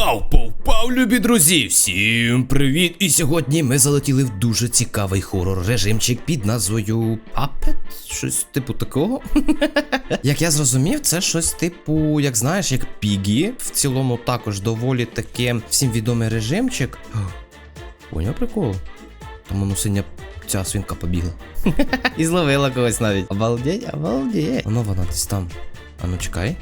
Пау, пау, пау, любі друзі! Всім привіт! І сьогодні ми залетіли в дуже цікавий хорор режимчик під назвою Puppet? Щось типу такого. як я зрозумів, це щось типу, як знаєш, як Пігі. В цілому також доволі таки всім відомий режимчик. Поняв прикол? Там воно синя ця свинка побігла. І зловила когось навіть. Обалдеть, обалдеть. Воно вона десь там. А ну чекай.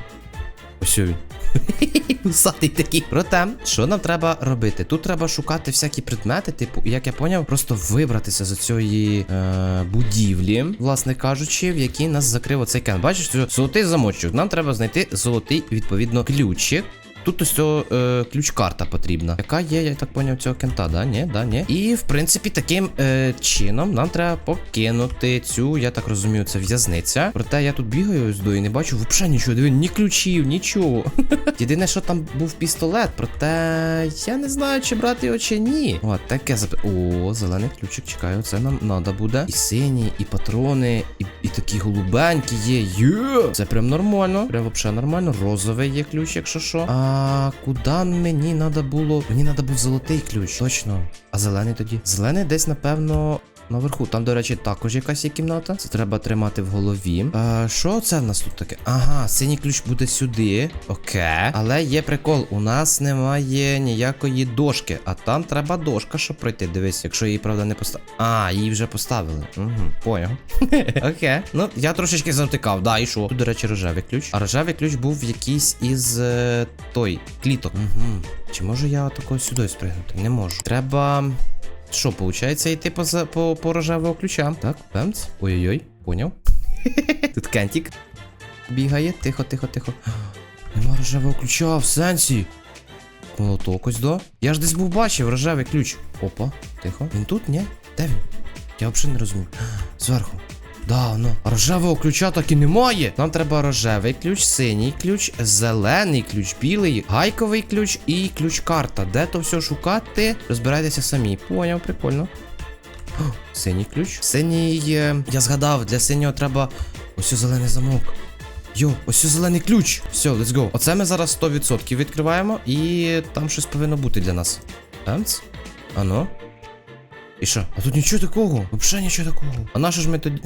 Ось він. Усатий такий. Проте, що нам треба робити? Тут треба шукати всякі предмети, типу, як я поняв, просто вибратися з цієї е, будівлі, власне кажучи, в якій нас закрив оцей кен. Бачиш, що золотий замочок. Нам треба знайти золотий, відповідно, ключик. Тут ось цього е, ключ-карта потрібна. Яка є, я так поняв, цього кента, да? Ні, да, ні. І в принципі, таким е, чином нам треба покинути цю, я так розумію, це в'язниця. Проте я тут бігаю ось до і не бачу взагалі нічого. Диви, ні ключів, нічого. Єдине, що там був пістолет, проте я не знаю, чи брати його чи ні. О, таке зап... О, зелений ключик, чекаю, це нам треба буде. І сині, і патрони, і, і такі голубенькі є. Є! Це прям нормально. Прям взагалі нормально. Розовий є ключ, якщо що. А куди мені треба було? Мені треба був золотий ключ. Точно. А зелений тоді? Зелений десь, напевно. Наверху, там, до речі, також якась є кімната. Це треба тримати в голові. А, що це в нас тут таке? Ага, синій ключ буде сюди. Окей. Але є прикол, у нас немає ніякої дошки, а там треба дошка, щоб пройти. Дивись, якщо її, правда, не поставили. А, її вже поставили. Угу, поняв. Окей. Ну, я трошечки завтикав, да, і що? Тут, до речі, рожевий ключ. А рожевий ключ був якийсь із е, той кліток. Угу. Чи можу я такого сюди спригнути? Не можу. Треба. Що, получається, йти по, по, по рожевого ключа? Так, пемц. Ой-ой-ой, поняв. Тут кентік бігає. Тихо, тихо, тихо. Нема рожевого ключа в сенсі. Молоток ось да? Я ж десь був бачив рожевий ключ. Опа, тихо. Він тут, ні? Де він? Я взагалі не розумію. Зверху. Да, ну. Рожевого ключа так і немає. Нам треба рожевий ключ, синій ключ, зелений ключ, білий, гайковий ключ і ключ-карта. Де то все шукати? Розбирайтеся самі. Поняв, прикольно. О, Синій ключ. Синій. е, Я згадав, для синього треба. Ось зелений замок. Йо, ось зелений ключ. Все, let's go. Оце ми зараз 100% відкриваємо, і там щось повинно бути для нас. Емц? Ано? І що? А тут нічого такого. Взагалі нічого такого. А на що ж ми тоді.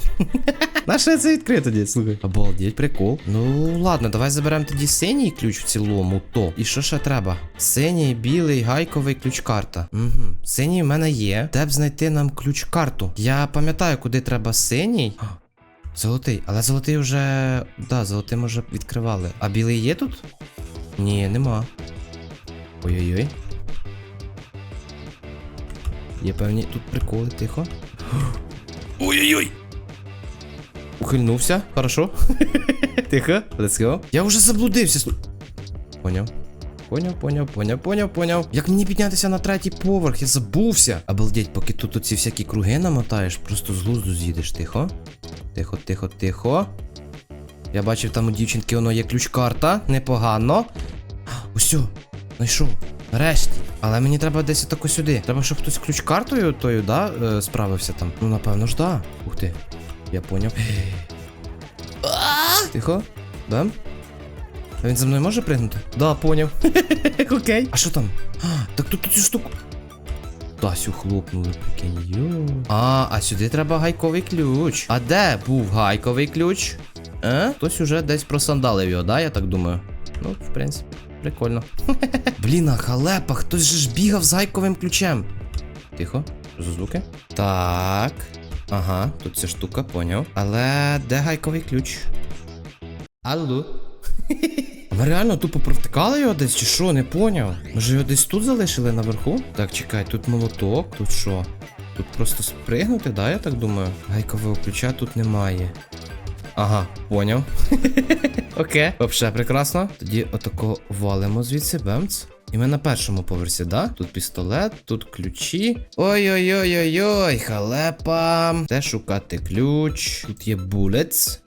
На що я це відкрив тоді? Слухай. Обалдеть, прикол. Ну ладно, давай заберемо тоді синій ключ в цілому, то. І що ще треба? Синій, білий, гайковий ключ-карта. Угу. Синій в мене є. Де б знайти нам ключ-карту? Я пам'ятаю, куди треба синій. Золотий, але золотий вже. Да, золотий ми вже відкривали. А білий є тут? Ні, нема. Ой-ой-ой. Є певні тут приколи, тихо. Ой-ой-ой! Ухильнувся, хорошо. тихо, let's go. Я вже заблудився. Поняв. Поняв, поняв, поняв, поняв, поняв. Як мені піднятися на третій поверх? Я забувся. Обалдеть, поки тут оці всякі круги намотаєш, просто з глузду з'їдеш, тихо. Тихо, тихо, тихо. Я бачив, там у дівчинки воно є ключ-карта. Непогано. Усьо, знайшов. Нарешті. Але мені треба десь тако сюди. Треба, щоб хтось ключ-картою тою, да, е, справився там. Ну, напевно ж, да. Ух ти. Я поняв. Тихо. Да? А він за мною може пригнути? Да, поняв. Окей. А що там? А, так тут цю штуку. Тасю хлопнули, прикинь. Йо. А, а сюди треба гайковий ключ. А де був гайковий ключ? Е? Хтось уже десь просандалив його, да, я так думаю. Ну, в принципі, прикольно. Блін, а халепа, хтось же ж бігав з гайковим ключем. Тихо, звуки? Так. Ага, тут ця штука, поняв. Але де гайковий ключ? Алло. Ви реально тупо провтикали його десь чи що? Не поняв. Може його десь тут залишили наверху? Так, чекай, тут молоток, тут що? Тут просто спригнути, да, я так думаю? Гайкового ключа тут немає. Ага, поняв. Окей. Вообще прекрасно. Тоді отако валимо звідси, бемц. І ми на першому поверсі, да? Тут пістолет, тут ключі. Ой-ой-ой-ой-ой, халепа. Де шукати ключ? Тут є булец.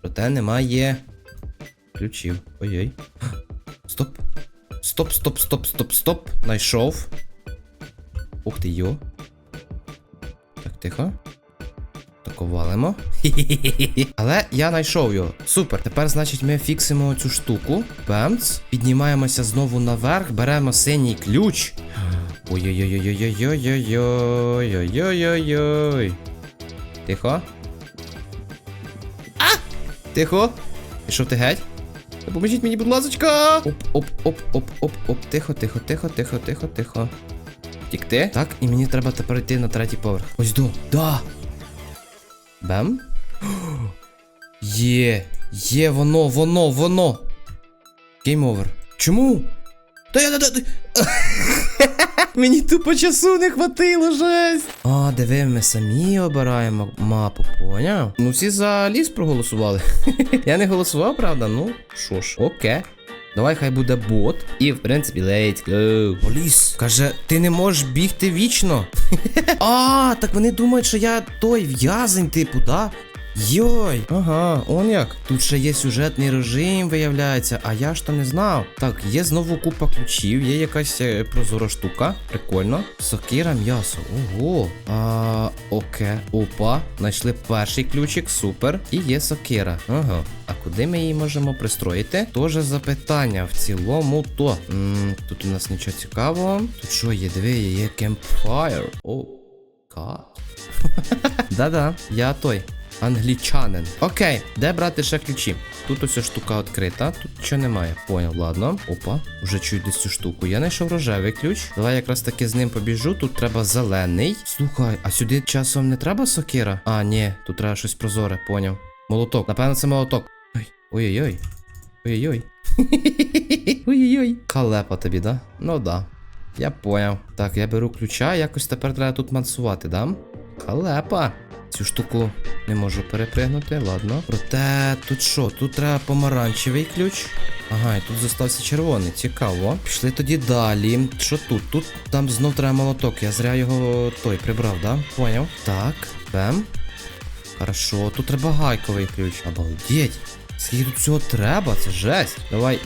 Проте немає ключів. Ой-ой. Стоп. Стоп, стоп, стоп, стоп, стоп. Найшов. Ух ти йо. Так, тихо. Хі-хі-хі-хі. Але я знайшов його. Супер. Тепер, значить, ми фіксимо цю штуку. Бемц. Піднімаємося знову наверх, беремо синій ключ. Ой-ой-ой-ой-ой-ой-ой-ой-ой-ой-ой. Тихо. А! Тихо. Пішов ти геть? Допоможіть мені, будь ласочка. Оп, оп, оп, оп, оп, оп. Тихо, тихо, тихо, тихо, тихо, тихо. Тікти. Так, і мені треба тепер йти на третій поверх. Ось до. Да. Бем. Є. Є, воно, воно, воно. Гейм овер. Чому? Та я та, Мені тупо часу не хватило, жесть. А, диви, ми самі обираємо мапу, поняв? Ну всі за ліс проголосували. я не голосував, правда? Ну, що ж, окей. Давай хай буде бот. І в принципі, let's go. Поліс. Каже, ти не можеш бігти вічно. а, так вони думають, що я той в'язень, типу, да? Йой, ага, он як. Тут ще є сюжетний режим, виявляється, а я ж то не знав. Так, є знову купа ключів, є якась е, прозора штука. Прикольно. Сокира м'ясо. Ого. А, окей. Опа. Знайшли перший ключик, супер. І є сокира. Ага. А куди ми її можемо пристроїти? Тоже запитання. В цілому то. м тут у нас нічого цікавого. Тут що є? Диви, є campfire. О, гад. Да-да, я той. Англічанин. Окей, де брати ще ключі? Тут ось штука відкрита, тут нічого немає. Поняв, ладно. Опа, вже чую десь цю штуку. Я знайшов рожевий ключ. Давай якраз таки з ним побіжу. Тут треба зелений. Слухай, а сюди часом не треба сокира? А, ні, тут треба щось прозоре, поняв. Молоток. Напевно, це молоток. Ой, ой-ой-ой. Ой-ой-ой. Ой-ой-ой. Халепа тобі, да? Ну да. Я поняв. Так, я беру ключа, якось тепер треба тут мансувати, да? Халепа. Цю штуку не можу перепригнути, ладно. Проте тут що? Тут треба помаранчевий ключ. Ага, і тут зостався червоний, цікаво. Пішли тоді далі. Що тут? Тут там знов треба молоток. Я зря його той прибрав, да? Поняв. Так, бем. Хорошо, тут треба гайковий ключ. Обалдеть. Скільки тут всього треба? Це жесть. Давай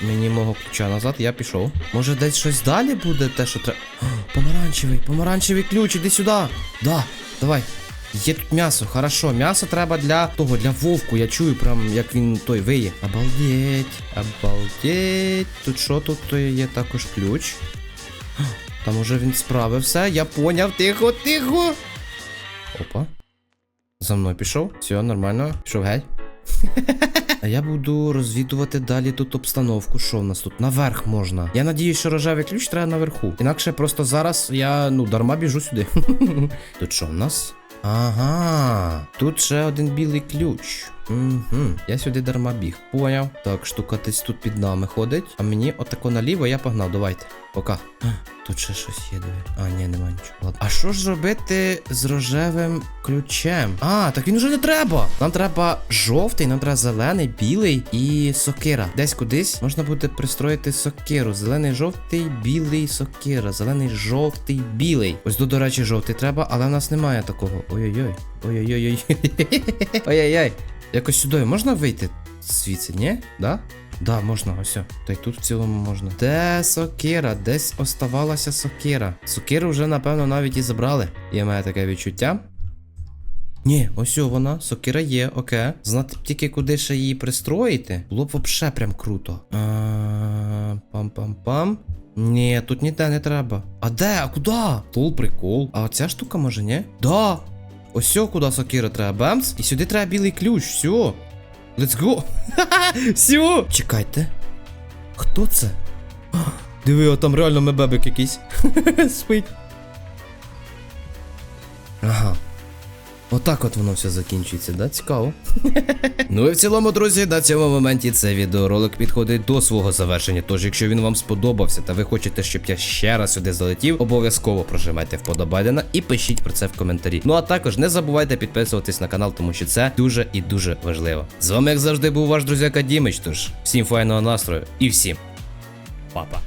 мені мого ключа назад, я пішов. Може десь щось далі буде, те, що треба. Помаранчевий, помаранчевий ключ, іди сюди. Да, давай. Є тут м'ясо, хорошо. М'ясо треба для того, для вовку. Я чую, прям як він той виє. Обалдеть, обалдеть. Тут що тут є також ключ? Там уже він справився. Я поняв. Тихо, тихо. Опа. За мною пішов. Все, нормально. Пішов геть. А я буду розвідувати далі тут обстановку. Що в нас тут? Наверх можна. Я надіюсь, що рожевий ключ треба наверху. Інакше просто зараз я ну дарма біжу сюди. Тут що в нас? Ага, тут ще один білий ключ. Угу, я сюди дарма біг. Поняв. Так, штука десь тут під нами ходить. А мені отако наліво я погнав. Давайте. Пока. А, Тут ще щось є, диви. А, ні, нема нічого. Ладно. А що ж робити з рожевим ключем? А, так він уже не треба. Нам треба жовтий, нам треба зелений, білий і сокира. Десь кудись можна буде пристроїти сокиру. Зелений, жовтий, білий, сокира. Зелений, жовтий, білий. Ось тут, до речі, жовтий треба, але в нас немає такого. Ой-ой-ой. Ой-ой-ой. Ой-ой-ой. Якось сюди можна вийти звідси, ні? Да? Да, можна, ось. Та й тут в цілому можна. Де сокира? Десь оставалася сокира. Сокиру вже, напевно, навіть і забрали. Є має таке відчуття. Ні, ось вона, сокира є, окей. Знати б тільки куди ще її пристроїти. Було б вообще прям круто. Пам-пам-пам. Ні, тут ніде не треба. А де? А куди? Тул прикол. А оця штука може, ні? Да. Ось куди сокира треба. бамс. І сюди треба білий ключ. Все. Let's go. Все. Чекайте. Хто це? Диви, там реально мебебик якийсь. Спить. Ага. Отак от воно все закінчується, да? Цікаво. ну і в цілому, друзі, на цьому моменті цей відеоролик підходить до свого завершення. Тож, якщо він вам сподобався та ви хочете, щоб я ще раз сюди залетів, обов'язково прожимайте вподобайдена і пишіть про це в коментарі. Ну а також не забувайте підписуватись на канал, тому що це дуже і дуже важливо. З вами, як завжди, був ваш друзяка Дімич. Тож всім файного настрою і всім па-па.